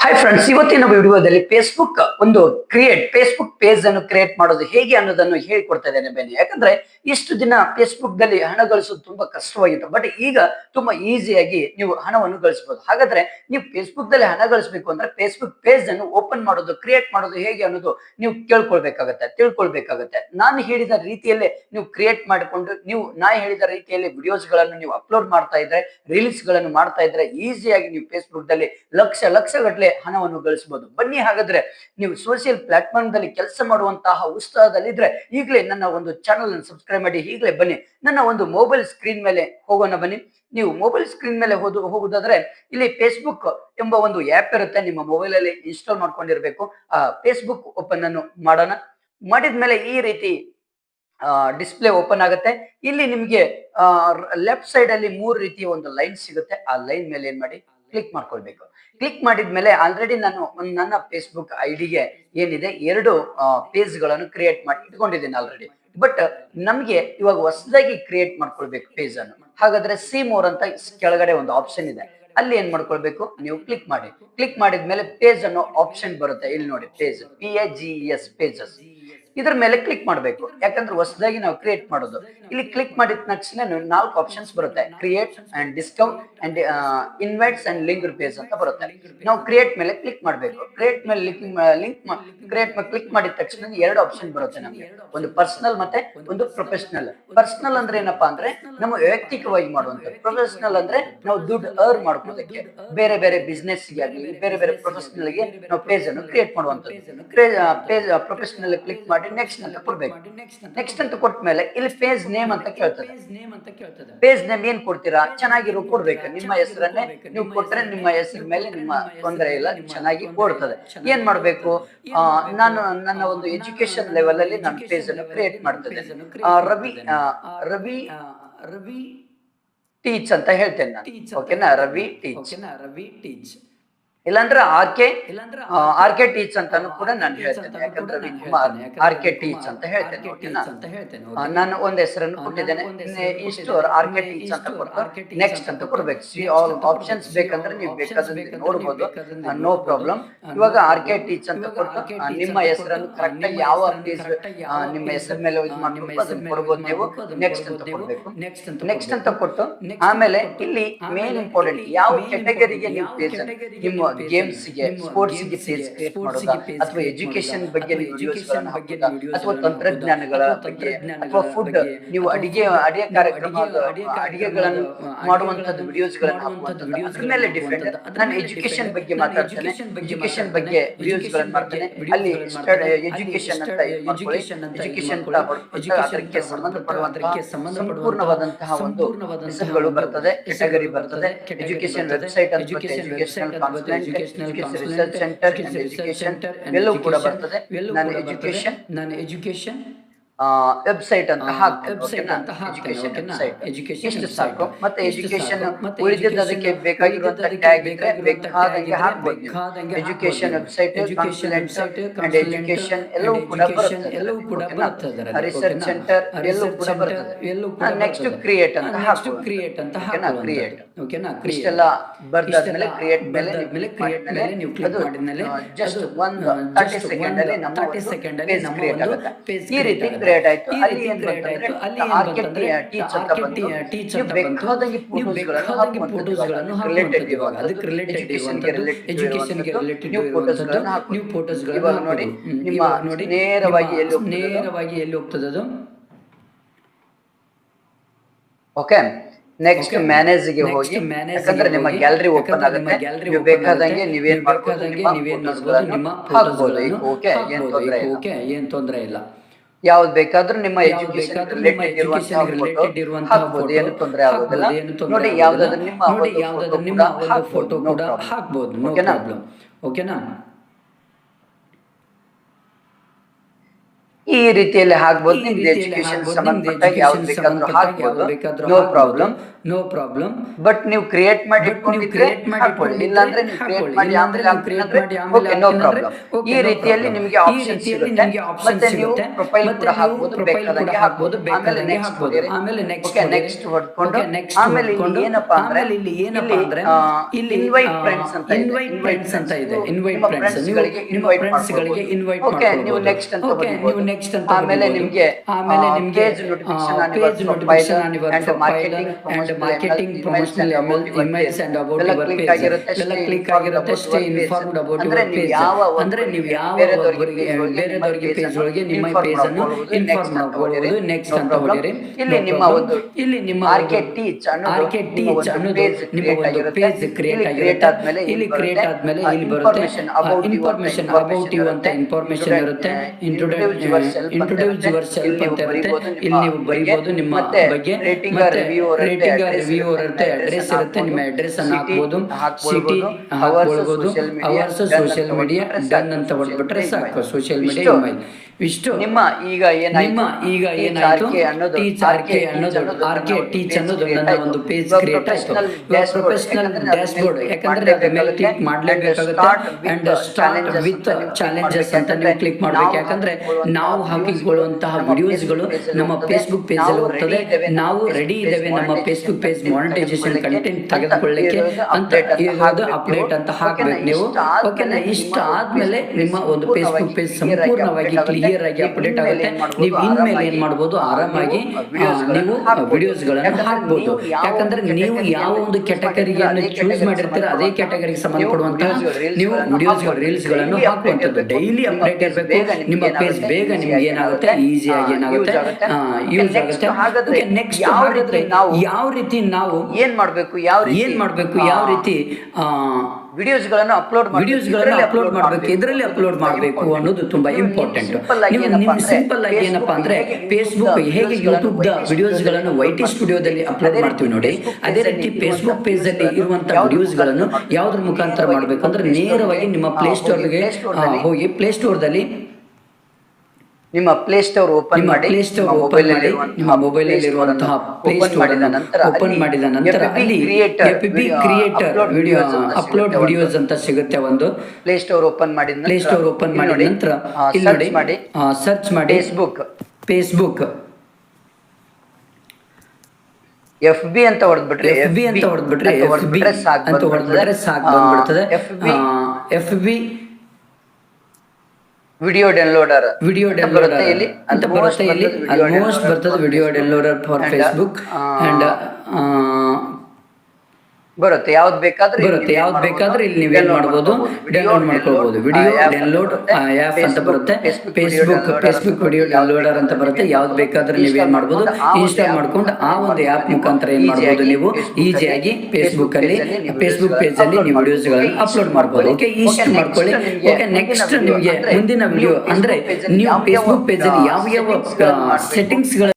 Hi friends ಇವತ್ತಿನ ವಿಡಿಯೋದಲ್ಲಿ Facebook ಒಂದು ಕ್ರಿಯೇಟ್ ಫೇಸ್ಬುಕ್ ಪೇಜ್ ಅನ್ನು ಕ್ರಿಯೇಟ್ ಮಾಡೋದು ಹೇಗೆ ಅನ್ನೋದನ್ನು ಹೇಳಿಕೊಡ್ತಾ ಇದ್ದೇನೆ ಬನ್ನಿ. ಯಾಕಂದ್ರೆ ಇಷ್ಟು ದಿನ ಫೇಸ್ಬುಕ್ ದಲ್ಲಿ ಹಣ ಗಳಿಸೋದು ತುಂಬಾ ಕಷ್ಟವಾಗಿತ್ತು. ಬಟ್ ಈಗ ತುಂಬಾ ಈಸಿಯಾಗಿ ನೀವು ಹಣವನ್ನು ಗಳಿಸಬಹುದು. ಹಾಗಾದ್ರೆ ನೀವು ಫೇಸ್ಬುಕ್ ದಲ್ಲಿ ಹಣ ಗಳಿಸಬೇಕು ಅಂದ್ರೆ ಫೇಸ್ಬುಕ್ ಪೇಜ್ ಅನ್ನು ಓಪನ್ ಮಾಡೋದು ಕ್ರಿಯೇಟ್ ಮಾಡೋದು ಹೇಗೆ ಅನ್ನೋದು ನೀವು ಕೇಳ್ಕೊಳ್ಬೇಕಾಗತ್ತೆ ತಿಳ್ಕೊಳ್ಬೇಕಾಗತ್ತೆ. ನಾನು ಹೇಳಿದ ರೀತಿಯಲ್ಲೇ ನೀವು ಕ್ರಿಯೇಟ್ ಮಾಡಿಕೊಂಡು, ನೀವು ನಾ ಹೇಳಿದ ರೀತಿಯಲ್ಲಿ ವಿಡಿಯೋಸ್ಗಳನ್ನು ನೀವು ಅಪ್ಲೋಡ್ ಮಾಡ್ತಾ ಇದ್ರೆ ರೀಲ್ಸ್ಗಳನ್ನು ಮಾಡ್ತಾ ಇದ್ರೆ ಈಸಿಯಾಗಿ ನೀವು ಫೇಸ್ಬುಕ್ ದಲ್ಲಿ ಲಕ್ಷ ಲಕ್ಷ ಗಟ್ಟಲೆ ಹಣವನ್ನು ಗಳಿಸಬಹುದು. ಬನ್ನಿ ಹಾಗಾದ್ರೆ ನೀವು ಸೋಷಿಯಲ್ ಪ್ಲಾಟ್ಫಾರ್ಮ್ ದಲ್ಲಿ ಕೆಲಸ ಮಾಡುವಂತಹ ಉತ್ಸಾಹದಲ್ಲಿದ್ರೆ ಈಗಲೇ ನನ್ನ ಒಂದು ಚಾನಲ್ ಅನ್ನು ಸಬ್ಸ್ಕ್ರೈಬ್ ಮಾಡಿ, ಈಗಲೇ ಬನ್ನಿ. ನನ್ನ ಒಂದು ಮೊಬೈಲ್ ಸ್ಕ್ರೀನ್ ಮೇಲೆ ಹೋಗೋಣ ಬನ್ನಿ. ನೀವು ಮೊಬೈಲ್ ಸ್ಕ್ರೀನ್ ಮೇಲೆ ಹೋದು, ಹೋಗುದಾದ್ರೆ ಇಲ್ಲಿ ಫೇಸ್ಬುಕ್ ಎಂಬ ಒಂದು ಆ್ಯಪ್ ಇರುತ್ತೆ. ನಿಮ್ಮ ಮೊಬೈಲ್ ಅಲ್ಲಿ ಇನ್ಸ್ಟಾಲ್ ಮಾಡ್ಕೊಂಡಿರ್ಬೇಕು. ಆ ಫೇಸ್ಬುಕ್ ಓಪನ್ ಅನ್ನು ಮಾಡೋಣ. ಮಾಡಿದ್ಮೇಲೆ ಈ ರೀತಿ ಡಿಸ್ಪ್ಲೇ ಓಪನ್ ಆಗುತ್ತೆ. ಇಲ್ಲಿ ನಿಮಗೆ ಲೆಫ್ಟ್ ಸೈಡ್ ಅಲ್ಲಿ ಮೂರು ರೀತಿಯ ಒಂದು ಲೈನ್ ಸಿಗುತ್ತೆ. ಆ ಲೈನ್ ಮೇಲೆ ಏನ್ ಮಾಡಿ? ಕ್ಲಿಕ್ ಮಾಡ್ಕೊಳ್ಬೇಕು. ಕ್ಲಿಕ್ ಮಾಡಿದ್ಮೇಲೆ ಆಲ್ರೆಡಿ ನಾನು ನನ್ನ ಫೇಸ್ಬುಕ್ ಐಡಿಗೆ ಏನಿದೆ ಎರಡು ಪೇಜ್ಗಳನ್ನು ಕ್ರಿಯೇಟ್ ಮಾಡಿ ಇಟ್ಕೊಂಡಿದ್ದೀನಿ ಆಲ್ರೆಡಿ ಬಟ್ ನಮಗೆ ಇವಾಗ ಹೊಸದಾಗಿ ಕ್ರಿಯೇಟ್ ಮಾಡ್ಕೊಳ್ಬೇಕು ಪೇಜ್ ಅನ್ನು. ಹಾಗಾದ್ರೆ ಸಿ ಮೋರ್ ಅಂತ ಕೆಳಗಡೆ ಒಂದು ಆಪ್ಷನ್ ಇದೆ. ಅಲ್ಲಿ ಏನ್ ಮಾಡ್ಕೊಳ್ಬೇಕು? ನೀವು ಕ್ಲಿಕ್ ಮಾಡಿ. ಕ್ಲಿಕ್ ಮಾಡಿದ್ಮೇಲೆ ಪೇಜ್ ಅನ್ನೋ ಆಪ್ಷನ್ ಬರುತ್ತೆ. ಇಲ್ಲಿ ನೋಡಿ page P A G E pages ಇದ್ರ ಮೇಲೆ ಕ್ಲಿಕ್ ಮಾಡಬೇಕು. ಯಾಕಂದ್ರೆ ಹೊಸದಾಗಿ ನಾವು ಕ್ರಿಯೇಟ್ ಮಾಡೋದು. ಇಲ್ಲಿ ಕ್ಲಿಕ್ ಮಾಡಿದ ತಕ್ಷಣ ನಾಲ್ಕು ಆಪ್ಷನ್ಸ್ ಬರುತ್ತೆ. Create and discount and invites and link page ಅಂತ ಬರುತ್ತೆ. ನಾವು ಕ್ರಿಯೇಟ್ ಮೇಲೆ ಕ್ಲಿಕ್ ಮಾಡಬೇಕು. ಕ್ರಿಯೇಟ್ ಮೇಲೆ ಲಿಂಕ್ ಲಿಂಕ್ ಕ್ರಿಯೇಟ್ ಮೇಲೆ ಕ್ಲಿಕ್ ಮಾಡಿದ ತಕ್ಷಣ ಎರಡು ಆಪ್ಷನ್ ಬರುತ್ತೆ ನಮಗೆ. ಒಂದು ಪರ್ಸನಲ್ ಮತ್ತೆ ಒಂದು ಪ್ರೊಫೆಷನಲ್ ಪರ್ಸನಲ್ ಅಂದ್ರೆ ಏನಪ್ಪಾ ಅಂದ್ರೆ ನಮ್ಮ ವೈಯಕ್ತಿಕವಾಗಿ ಮಾಡುವಂತ ಪ್ರೊಫೆಷನಲ್ ಅಂದ್ರೆ ನಾವು ದುಡ್ಡು ಅರ್ನ್ ಮಾಡ್ಕೋದಕ್ಕೆ ಬೇರೆ ಬೇರೆ ಬಿಸ್ನೆಸ್ ಆಗಲಿ ಬೇರೆ ಬೇರೆ ಪ್ರೊಫೆಷನಲ್ಗೆ ನಾವು ಪೇಜ್ ಅನ್ನು ಕ್ರಿಯೇಟ್ ಮಾಡುವಂತ ಪೇಜ್ ಪ್ರೊಫೆಷನಲ್ ಕ್ಲಿಕ್ ಮಾಡಿ. ನೆಕ್ಸ್ಟ್ ಅಂತ ಕೊಡ್ಬೇಕು. ನೆಕ್ಸ್ಟ್ ಅಂತ ಕೊಟ್ಟ ಮೇಲೆ ಇಲ್ಲಿ ಫೇಸ್ ನೇಮ್ ಅಂತ ಕೇಳ್ತದೆ. ಫೇಸ್ ನೇಮ್ ಏನ್ ಕೊಡ್ತೀರಾ? ಚೆನ್ನಾಗಿರೋ ಕೊಡ್ಬೇಕು ನಿಮ್ಮ ಹೆಸರನ್ನೇ ನೀವು ಕೊಟ್ರೆ ನಿಮ್ಮ ಹೆಸರ ಮೇಲೆ ನಿಮ್ಮ ತೊಂದರೆ ಇಲ್ಲ. ಚೆನ್ನಾಗಿ ಕೊಡ್ತದೆ. ಏನ್ ಮಾಡ್ಬೇಕು? ನಾನು ನನ್ನ ಒಂದು ಎಜುಕೇಶನ್ ಲೆವೆಲ್ ಅಲ್ಲಿ ನಾನು ಫೇಸ್ ಅನ್ನು ಕ್ರಿಯೇಟ್ ಮಾಡ್ತದೆ ರವಿ ರವಿ ರವಿ ಟೀಚ್ ಅಂತ ಹೇಳ್ತೇನೆ ನಾನು. ಟೀಚ್ ಓಕೆನಾ ರವಿ ಟೀಚ್ ರವಿ ಟೀಚ್ ಇಲ್ಲಾಂದ್ರೆ ಆರ್ ಕೆ ಇಲ್ಲಾಂದ್ರೆ ಆರ್ ಕೆ ಟೀಚ್ ಅಂತಾನು ಕೂಡ ನಾನು ಹೇಳ್ತೇನೆ. ಅಂತ ಯಾಕಂದ್ರೆ ಕುಮಾರ್. ಆರ್ ಕೆ ಟೀಚ್ ಅಂತ ಹೇಳ್ತೇನೆ. ಅಂತ ನಾನು ಒಂದ್ ಹೆಸರನ್ನು ಕೊಟ್ಟಿದ್ದೇನೆ. ಇಷ್ಟು ಕೊಟ್ಟಿದ್ದೇನೆ. ಆರ್ ಕೆ ಇನ್ನು ಟೀಚ್ ಅಂತ ಇಷ್ಟು ಕೊಟ್ಟು ಆರ್ ಕೆ ಟೀಚ್ ನೆಕ್ಸ್ಟ್ ಅಂತ ಅಂತ ಕೊಡ್ಬೇಕು. See all options. ಬೇಕಂದ್ರೆ ನೀವು ಬೇಕಾದ್ರೆ ನೋಡ್ಬೋದು. ನೋ ಪ್ರಾಬ್ಲಮ್ ಇವಾಗ ಆರ್ ಕೆ. ಟೀಚ್ ಅಂತ ಕೊಟ್ಟು ನಿಮ್ಮ ಅಂತ ಹೆಸರನ್ನು ಕರೆಕ್ಟ್ ಆಗಿ ಯಾವ ನಿಮ್ಮ ಹೆಸರ ಮೇಲೆ ಇದು ಮಾಡಿ ನಿಮ್ಮ ಹೆಸರ ಅದನ್ನ ಕೊಡ್ಬೋದು ನೀವು. ನೆಕ್ಸ್ಟ್ ಅಂತ ಕೊಡ್ಬೇಕು. ನೆಕ್ಸ್ಟ್ ಅಂತ ಕೊಟ್ಟು ಆಮೇಲೆ ಇಲ್ಲಿ ಮೇನ್ ಇಂಪಾರ್ಟೆಂಟ್ ಯಾವ ಕೆಟಗರಿಗೆ ನೀವು ನಿಮ್ಮ ನೀವು page ಗೇಮ್ಸ್ಗೆ ನಿಮ್ಮ ಸ್ಪೋರ್ಟ್ಸ್ಗೆ games ಪೇಜ್ಗೆ, ಕ್ರಿಯೇಟ್ ಮಾಡೋದಾ ಅಥವಾ ಎಜುಕೇಶನ್ ಬಗ್ಗೆ ಗಳನ್ನ ಬಗ್ಗೆ ಅಥವಾ ತಂತ್ರಜ್ಞಾನಗಳ ಬಗ್ಗೆ ಅಥವಾ ಫುಡ್ ನೀವು ಅಡಿಗೆ ಅಡಿಗೆ ಕಾರ್ಯಕ್ರಮ ಅಡಿಗೆ- ಅಡಿಗೆ ಅಡಿಗೆಗಳನ್ನು ಮಾಡುವಂತದ್ದು ಅಡಿಗೆಗಳನ್ನು ವಿಡಿಯೋಸ್ ಗಳನ್ನ ಹಾಕುವಂತದ್ದು ಅದ್ರ ಮೇಲೆ ನಾನು ಎಜುಕೇಶನ್ ಬಗ್ಗೆ ಮಾತಾಡ್ತೇನೆ. ಎಜುಕೇಶನ್ ಬಗ್ಗೆ ವಿಡಿಯೋಸ್ education ಗಳನ್ನ ಮಾಡ್ತೇನೆ. ಅಲ್ಲಿ. ಎಜುಕೇಶನ್ ಅಂತ ಎಜುಕೇಶನ್ ಎಜುಕೇಶನ್ ಅದಕ್ಕೆ ಸಂಬಂಧಪಡುವಂತಹ ಸಂಪೂರ್ಣವಾದಂತಹ ಒಂದು ಬರ್ತದೆ ಕೆಟಗರಿ ಬರ್ತದೆ, education education website education educational research centre education center ಎಲ್ಲವೂ ಕೂಡ ಬರ್ತದೆ. ನಾನು ಎಜುಕೇಶನ್ ನಾನು ಎಜುಕೇಶನ್ ವೆಬ್ಸೈಟ್ ಅಂತ ಹಾಕ್ತೇನೆ ಅಂತ ಎಜುಕೇಶನ್? ವೆಬ್ಸೈಟ್ ಇಷ್ಟು ಸಾಕು? ಮತ್ತೆ ಎಜುಕೇಶನ್ ಉಳಿದಿದ್ದು ಅದಕ್ಕೆ ಬೇಕಾಗಿರುವಂತ ಟ್ಯಾಗ್ ಇದ್ರೆ ಬೇಕಾಗಿರುವಂತ ಬೇಕಾದಂಗೆ ಹಾಕ್ಬೋದು education. Website Education consultant and education ಎಲ್ಲವೂ ಕೂಡ ಬರ್ತದೆ. ಎಲ್ಲವೂ ಕೂಡ ಬರ್ತದೆ ರಿಸರ್ಚ್ ಸೆಂಟರ್ ಎಲ್ಲವೂ ಕೂಡ ಬರ್ತದೆ. ಎಲ್ಲವೂ ಕೂಡ ನೆಕ್ಸ್ಟ್ ಕ್ರಿಯೇಟ್ ಅಂತ ಕ್ರಿಯೇಟ್ ಅಂತ ಕ್ರಿಯೇಟ್ ಓಕೆನಾ. ಇಷ್ಟೆಲ್ಲ ಬರ್ದಾದ್ಮೇಲೆ ಕ್ರಿಯೇಟ್ ಮೇಲೆ ಮೇಲೆ ನೀವು create ಮೇಲೆ ನೀವು ಕ್ಲಿಕ್ ಮಾಡಿದ್ಮೇಲೆ ಜಸ್ಟ್ ಒಂದು ತರ್ಟಿ ಸೆಕೆಂಡ್ ಅಲ್ಲಿ ನಮ್ಮ 30 ಸೆಕೆಂಡ್ ಅಲ್ಲಿ ನಮ್ಮ ಕ್ರಿಯೇಟ್ ಒಂದು page ಈ ರೀತಿ ಕ್ರಿಯೇಟ್ ಆಯ್ತು. ಅಲ್ಲಿ ಏನು ಕ್ರಿಯೇಟ್ ಆಯ್ತು. ಅಲ್ಲಿ ಏನ್ ಆರ್ಕೆ ಬಂತಂದ್ರೆ ಟೀಚ್ ಅಂತ ಆರ್ಕೆ ಬಂತು ನೀವು. ಬೇಕಾದಂಗೆ ನೀವು ಫೋಟೋಸ್ಗಳನ್ನು ರಿಲೇಟೆಡ್ ಇವಾಗ ಅದಕ್ಕೆ related ಎಜುಕೇಶನ್ಗೆ ರಿಲೇಟೆಡ್ ನೀವು ಫೋಟೋಸ್ಗಳನ್ನು ನೀವು ಫೋಟೋಸ್ಗಳನ್ನು ಇವಾಗ ನೋಡಿ ನಿಮ್ಮ ನೋಡಿ. ನೇರವಾಗಿ ಎಲ್ಲಿ ನೇರವಾಗಿ ಎಲ್ಲಿ ಹೋಗ್ತದೆ ಅದು ಓಕೆ ನೆಕ್ಸ್ಟ್. ಮ್ಯಾನೇಜ್ಗೆ ಹೋಗಿ ಯಾಕಂದ್ರೆ ನಿಮ್ಮ ಗ್ಯಾಲರಿ ಓಪನ್ ಆಗುತ್ತೆ. ನೀವು ಬೇಕಾದಂಗೆ ನೀವೇನ್ ನೀವೇನ್ ನಿಮ್ಮ ಹಾಕ್ಬೋದು ಓಕೆ ಏನ್ ತೊಂದ್ರೆ ಓಕೆ ಏನ್ ತೊಂದರೆ ಇಲ್ಲ. ಯಾವ್ದು ಬೇಕಾದ್ರೂ ನಿಮ್ಮ ಎಜುಕೇಶನ್ ರಿಲೇಟೆಡ್ ಇರುವಂತಹ ಹಾಕ್ಬೋದು. ಏನು ತೊಂದರೆ ಆಗೋದಿಲ್ಲ. ನೋಡಿ. ಯಾವ್ದಾದ್ರು ನಿಮ್ಮ ನೋಡಿ ಯಾವ್ದಾದ್ರು ನಿಮ್ಮ ಫೋಟೋ ಕೂಡ. ಹಾಕ್ಬೋದು. ಓಕೆನಾ? ಓಕೆನಾ ಈ ರೀತಿಯಲ್ಲಿ ಹಾಕ್ಬೋದು ನಿಮ್ಗೆ ಎಜುಕೇಶನ್ ಸಂಬಂಧಪಟ್ಟ ಯಾವ್ದು ಬೇಕಾದ್ರೂ ಹಾಕ್ಬೋದು. No. Problem no problem but ನೀವು ಕ್ರಿಯೇಟ್ ಮಾಡಿ ಇಟ್ಕೊಂಡಿದ್ರೆ create ಮಾಡಿ ಇಲ್ಲಾಂದ್ರೆ ನೀವು ಕ್ರಿಯೇಟ್ ಮಾಡಿ ಆಮೇಲೆ ನೀವು create ಮಾಡಿ ಆಮೇಲೆ ನೋ ಪ್ರಾಬ್ಲಮ್ ಈ ರೀತಿಯಲ್ಲಿ. ನಿಮಗೆ ಆಪ್ಷನ್ ಸಿಗುತ್ತೆ. ಮತ್ತೆ ನೀವು ಪ್ರೊಫೈಲ್ ಕೂಡ ಹಾಕ್ಬೋದು ಬೇಕಾದಂಗೆ ಹಾಕ್ಬೋದು. ಆಮೇಲೆ ನೆಕ್ಸ್ಟ್. ಆಮೇಲೆ next ಓಕೆ ನೆಕ್ಸ್ಟ್ ಹೊಡ್ಕೊಂಡು ಆಮೇಲೆ ಇಲ್ಲಿ ಏನಪ್ಪಾ ಅಂದ್ರೆ ಇಲ್ಲಿ ಏನಪ್ಪಾ ಅಂದ್ರೆ ಇಲ್ಲಿ ಇನ್ವೈಟ್ ಫ್ರೆಂಡ್ಸ್ ಅಂತ ಇನ್ವೈಟ್ ಫ್ರೆಂಡ್ಸ್ ಅಂತ ಇದೆ. ಇನ್ವೈಟ್ ಫ್ರೆಂಡ್ಸ್ ಗಳಿಗೆ ಇನ್ವೈಟ್ ಫ್ರೆಂಡ್ಸ್ ಗಳಿಗೆ invite ಓಕೆ ನೀವು ನೆಕ್ಸ್ಟ್ ಅಂತ ನೀವು next ಅಂತ ಆಮೇಲೆ ನಿಮಗೆ ಆಮೇಲೆ ನಿಮಗೆ page notification your and marketing promotional promotional and your click ಆಗಿರುತ್ತೆ ಎಲ್ಲ informed ಆಗಿರುತ್ತೆ about informed about page. informed ಅಂದ್ರೆ ನೀವು ಯಾವ ಬೇರೆದವರಿಗೆ ಬೇರೆದವರಿಗೆ ಪೇಜ್ ಒಳಗೆ ನಿಮ್ಮ ಪೇಜ್ ಅನ್ನು ಇನ್ಫಾರ್ಮ್ ಮಾಡಬಹುದು ನೆಕ್ಸ್ಟ್ ಅಂತ. ಹೊಡಿರಿ ಇಲ್ಲಿ ನಿಮ್ಮ ಒಂದು ಇಲ್ಲಿ ನಿಮ್ಮ ಆರ್ಕೆ ಟೀಚ್ ನಿಮ್ಮ ಟೀಚ್ ಅನ್ನೋದು ನಿಮ್ಮ ಒಂದು ಪೇಜ್ ಕ್ರಿಯೇಟ್ ಆಗಿರುತ್ತೆ. ಇಲ್ಲಿ ಕ್ರಿಯೇಟ್. ಆದ್ಮೇಲೆ ಇಲ್ಲಿ ಬರುತ್ತೆ. ಇನ್ಫಾರ್ಮೇಶನ್ ಅಬೌಟ್ ಯು ಅಂತ. ಇನ್ಫಾರ್ಮೇಶನ್ ಇರುತ್ತೆ. ಅಂತ ಇಂಟ್ರೊಡ್ಯೂಸ್ ಯುವರ್ ಸೆಲ್ಫ್ ಅಂತ ಇರುತ್ತೆ ಇಲ್ಲಿ ನೀವು ಬರೀಬಹುದು ನಿಮ್ಮ ಬಗ್ಗೆ ಮತ್ತೆ ರೇಟಿಂಗ್ ರಿವ್ಯೂ ಇರುತ್ತೆ, ಅಡ್ರೆಸ್ ಇರುತ್ತೆ ನಿಮ್ಮ ಅಡ್ರೆಸ್ ಅನ್ನು ಹಾಕ್ಬೋದು. City media, hours social media done. ಅಂತ ಹೊಡ್ಬಿಟ್ರೆ ಸಾಕು. ಸೋಶಿಯಲ್ ಸೋಷಿಯಲ್ ಮೀಡಿಯಾ ಇಮೇಲ್ ಇಷ್ಟು ನಿಮ್ಮ ಈಗ ನಿಮ್ಮ ಈಗ ಏನಾಯ್ತು? RK ಅನ್ನೋದು ಟೀಚ್ ಆರ್ ಕೆ ಅನ್ನೋದು ಆರ್ ಕೆ ಟೀಚ್ ಅನ್ನೋದು ನನ್ನ ಒಂದು ಪೇಜ್ ಕ್ರಿಯೇಟ್ ಆಯ್ತು. ಪ್ರೊಫೆಷನಲ್ ಡ್ಯಾಶ್ ಬೋರ್ಡ್ ಯಾಕಂದ್ರೆ ಅದ್ರ ಮೇಲೆ ಕ್ಲಿಕ್ ಮಾಡಲೇಬೇಕಾಗುತ್ತೆ ಅಂಡ್ ಸ್ಟಾರ್ಟ್ ವಿತ್ ಚಾಲೆಂಜಸ್ ಅಂತ ನೀವು ಕ್ಲಿಕ್ ಮಾಡ್ಬೇಕು ಯಾಕಂದ್ರೆ ನಾವು ಹಾಕಿಕೊಳ್ಳುವಂತಹ ವಿಡಿಯೋಸ್ಗಳು ನಮ್ಮ ಫೇಸ್ಬುಕ್ ಪೇಜ್ ಅಲ್ಲಿ ಹೋಗ್ತದೆ. ನಾವು ರೆಡಿ ಇದ್ದೇವೆ ನಮ್ಮ ಫೇಸ್ಬುಕ್ ಪೇಜ್ ಮಾನಿಟೈಸೇಷನ್ ಕಂಟೆಂಟ್ ತೆಗೆದುಕೊಳ್ಳಿಕ್ಕೆ ಅಂತ ಇವಾಗ ಅಪ್ಡೇಟ್ ಅಂತ ಹಾಕ್ಬೇಕು. ನೀವು. ಓಕೆನಾ ಇಷ್ಟ ಆದ್ಮೇಲೆ ನಿಮ್ಮ ಒಂದು ಫೇಸ್ಬುಕ್ ಪೇಜ್ ಸಂಪೂರ್ಣವಾಗಿ ಕ್ಲಿಯರ್ ಆಗಿ ಅಪ್ಡೇಟ್ ಆಗುತ್ತೆ ನೀವು ಇನ್ಮೇಲೆ ಏನ್ ಮಾಡ್ಬೋದು? ಆರಾಮಾಗಿ ನೀವು ವಿಡಿಯೋಸ್ಗಳನ್ನು ಹಾಕ್ಬೋದು. ಯಾಕಂದ್ರೆ ನೀವು ಯಾವ ಒಂದು ಕ್ಯಾಟಗರಿಯನ್ನು ಚೂಸ್ ಮಾಡಿರ್ತೀರ ಅದೇ ಕ್ಯಾಟಗರಿಗೆ ಸಂಬಂಧಪಡುವಂತಹ ನೀವು ವಿಡಿಯೋಸ್ ರೀಲ್ಸ್ಗಳನ್ನು ಹಾಕುವಂಥದ್ದು ಡೈಲಿ ಅಪ್ಡೇಟ್ ಇರಬೇಕು ನಿಮ್ಮ ಪೇಜ್ ಬೇಗ ನಿಮ್ಗೆ ಏನಾಗುತ್ತೆ? ಈಸಿಯಾಗಿ ಏನಾಗುತ್ತೆ? ಯೂಸ್ ಆಗುತ್ತೆ. ನೆಕ್ಸ್ಟ್ ನಾವು ಯಾವ ರೀತಿ ನಾವು ಏನ್ ಮಾಡ್ಬೇಕು? ಯಾವ ರೀತಿ? ಏನ್ ಮಾಡ್ಬೇಕು? ಯಾವ ರೀತಿ ಆ, ವಿಡಿಯೋಸ್ಗಳನ್ನು ಅಪ್ಲೋಡ್ ವಿಡಿಯೋಸ್ಗಳನ್ನು ಅಪ್ಲೋಡ್ ಮಾಡಬೇಕು. ಇದರಲ್ಲಿ ಅಪ್ಲೋಡ್ ಮಾಡಬೇಕು ಅನ್ನೋದು ತುಂಬಾ ಇಂಪಾರ್ಟೆಂಟ್ ಸಿಂಪಲ್ ಆಗಿ ಏನಪ್ಪಾ ಅಂದ್ರೆ ಫೇಸ್ಬುಕ್ ಹೇಗೆ ಯೂಟ್ಯೂಬ್ ದ ವಿಡಿಯೋಸ್ಗಳನ್ನು ವೈಟಿ ಸ್ಟುಡಿಯೋದಲ್ಲಿ ಅಪ್ಲೋಡ್ ಮಾಡ್ತೀವಿ. ನೋಡಿ. ಅದೇ ರೀತಿ ಫೇಸ್ಬುಕ್ ಪೇಜ್ ಅಲ್ಲಿ ಇರುವಂತಹ ವಿಡಿಯೋಸ್ಗಳನ್ನು ಯಾವ್ದ್ರ ಮುಖಾಂತರ ಮಾಡಬೇಕು ಅಂದ್ರೆ ನೇರವಾಗಿ ನಿಮ್ಮ ಪ್ಲೇ ಸ್ಟೋರ್ಗೆ ಹೋಗಿ ಪ್ಲೇ ಸ್ಟೋರ್ದಲ್ಲಿ ನಿಮ್ಮ ಪ್ಲೇ ಸ್ಟೋರ್ ಓಪನ್ ಮಾಡಿ ಪ್ಲೇ ಸ್ಟೋರ್ ಓಪನ್ ಮಾಡಿ ನಿಮ್ಮ ಮೊಬೈಲ್ ಅಲ್ಲಿ ಇರುವಂತಹ ಪ್ಲೇ ಸ್ಟೋರ್ ಮಾಡಿದ ನಂತರ ಓಪನ್ ಮಾಡಿದ ನಂತರ ಅಲ್ಲಿ F B creator video upload videos ಅಂತ ಸಿಗುತ್ತೆ ಒಂದು ಪ್ಲೇ ಸ್ಟೋರ್ ಓಪನ್ ಮಾಡಿದ ಪ್ಲೇ ಸ್ಟೋರ್ ಓಪನ್ ಮಾಡಿದ ನಂತರ ಇಲ್ಲಿ ನೋಡಿ ಮಾಡಿ. ಸರ್ಚ್ ಮಾಡಿ. ಫೇಸ್ಬುಕ್ ಫೇಸ್ಬುಕ್ ಎಫ್ ಬಿ ಅಂತ ಹೊಡೆದ್ಬಿಟ್ರೆ ಎಫ್ ಬಿ ಅಂತ ಹೊಡೆದ್ಬಿಟ್ರೆ ಎಫ್ ಬಿ ಅಂತ ಹೊಡೆದ್ಬಿಟ್ರೆ ಸಾಕು ಬಂದ್ಬಿಡ್ತದೆ. F B F B video downloader video ಬರುತ್ತೆ ಡೌನ್ಲೋಡರ್ ಇಲ್ಲಿ. ಅಂತ ಬರುತ್ತೆ ಇಲ್ಲಿ. ಆಲ್ಮೋಸ್ಟ್ ಬರ್ತದೆ video downloader for Facebook and ಬರುತ್ತೆ. ಯಾವ್ದು ಬೇಕಾದ್ರೆ ಬರುತ್ತೆ. ಯಾವ್ದು ಬೇಕಾದ್ರೆ ಇಲ್ಲಿ ನೀವು ಏನ್ ಮಾಡಬಹುದು ಡೌನ್ಲೋಡ್ ಮಾಡ್ಕೋಬಹುದು ವಿಡಿಯೋ ಡೌನ್ಲೋಡ್ ಆಪ್ ಅಂತ ಬರುತ್ತೆ. ಫೇಸ್ಬುಕ್ ಫೇಸ್ಬುಕ್ ವಿಡಿಯೋ ಡೌನ್ಲೋಡರ್ ಅಂತ ಬರುತ್ತೆ. ಯಾವ್ದು ಬೇಕಾದ್ರೆ ನೀವು ಏನ್ ಮಾಡಬಹುದು ಇನ್ಸ್ಟಾಲ್ ಮಾಡ್ಕೊಂಡು ಆ ಒಂದು ಆಪ್ ಮುಖಾಂತರ ಏನ್ ಮಾಡಬಹುದು ನೀವು? ಈಸಿಯಾಗಿ ಫೇಸ್ಬುಕ್ ಅಲ್ಲಿ ಫೇಸ್ಬುಕ್ ಪೇಜ್ ಅಲ್ಲಿ ನೀವು ವಿಡಿಯೋಸ್ಗಳನ್ನು ಅಪ್ಲೋಡ್ ಮಾಡ್ಬೋದು. ಓಕೆ ಇಷ್ಟು ಮಾಡ್ಕೊಳ್ಳಿ. ಓಕೆ ನೆಕ್ಸ್ಟ್ ನಿಮಗೆ ಮುಂದಿನ ವಿಡಿಯೋ ಅಂದ್ರೆ ನೀವು ಫೇಸ್ಬುಕ್ ಪೇಜ್ ಅಲ್ಲಿ ಯಾವ ಯಾವ ಸೆಟ್ಟಿಂಗ್ಸ್